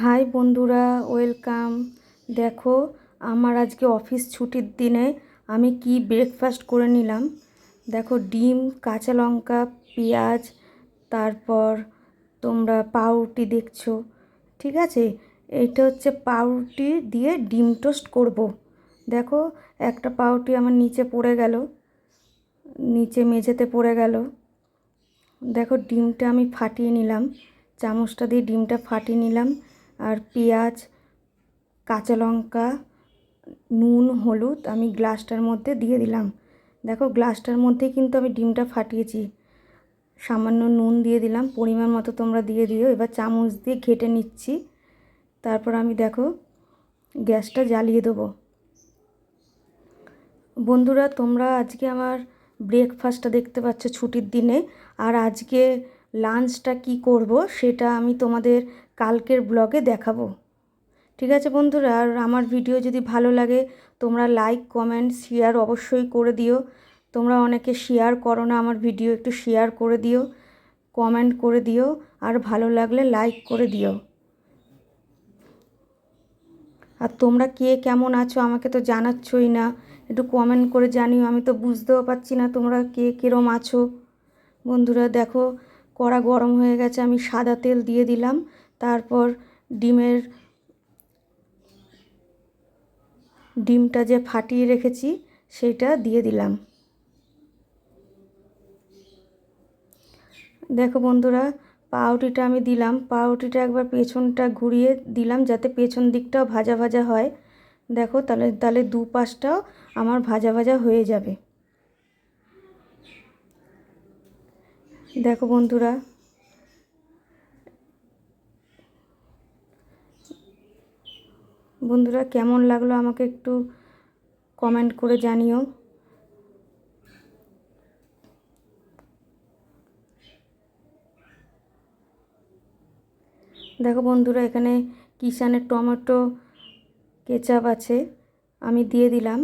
High বন্ধুরা, welcome. দেখো, আমার আজকে অফিস ছুটির দিনে আমি কি ব্রেকফাস্ট করে নিলাম? দেখো, ডিম, কাঁচা লঙ্কা, পেঁয়াজ, তারপর তোমরা পাউরুটি দেখছ, ঠিক আছে? এইটা হচ্ছে পাউরুটি দিয়ে ডিম টোস্ট করব। দেখো, একটা পাউরুটি আমার নিচে পড়ে গেল, নিচে মেঝেতে পড়ে গেল। দেখো, ডিমটা আমি ফাটিয়ে নিলাম, চামচটা দিয়ে ডিমটা ফাটিয়ে নিলাম। আর পেঁয়াজ, কাঁচা লঙ্কা, নুন, হলুদ আমি গ্লাসটার মধ্যে দিয়ে দিলাম। দেখো গ্লাসটার মধ্যেই কিন্তু আমি ডিমটা ফাটিয়েছি। সামান্য নুন দিয়ে দিলাম, পরিমাণ মতো তোমরা দিয়ে দিও। এবার চামচ দিয়ে ঘেটে নিচ্ছি। তারপর আমি দেখো গ্যাসটা জ্বালিয়ে দেবো। বন্ধুরা, তোমরা আজকে আমার ব্রেকফাস্টটা দেখতে পাচ্ছ ছুটির দিনে। আর আজকে লাঞ্চটা কি করব, সেটা আমি তোমাদের কালকের ব্লগে দেখাবো। ঠিক আছে বন্ধুরা, আর আমার ভিডিও যদি ভালো লাগে, তোমরা লাইক কমেন্ট শেয়ার অবশ্যই করে দিও। তোমরা অনেকে শেয়ার করো না, আমার ভিডিও একটু শেয়ার করে দিও কমেন্ট করে দিও, আর ভালো লাগলে লাইক করে দিও। আর তোমরা কে, কেমন আছো, আমাকে তো জানাচ্ছই না। একটু কমেন্ট করে জানিও, আমি তো বুঝতেও পারছি না তোমরা কে, কীরম আছো। বন্ধুরা দেখো, কড়া গরম হয়ে গেছে, আমি সাদা তেল দিয়ে দিলাম। তারপর ডিমের, ডিমটা যে ফাটিয়ে রেখেছি সেটা দিয়ে দিলাম। দেখো বন্ধুরা পাউরুটিটা আমি দিলাম। পাউরুটিটা একবার পেছনটা ঘুরিয়ে দিলাম যাতে পেছন দিকটাও ভাজা ভাজা হয়। দেখো তাহলে তাহলে দু পাশটাও আমার ভাজা ভাজা হয়ে যাবে। দেখো বন্ধুরা বন্ধুরা কেমন লাগল আমাকে একটু কমেন্ট করে জানিও। দেখো বন্ধুরা, এখানে কিষানের টমেটো কেচাপ আছে, আমি দিয়ে দিলাম।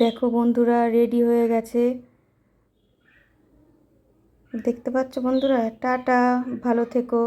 দেখো বন্ধুরা রেডি হয়ে গেছে। দেখতে পাচ্ছ বন্ধুরা টাটা ভালো থেকো।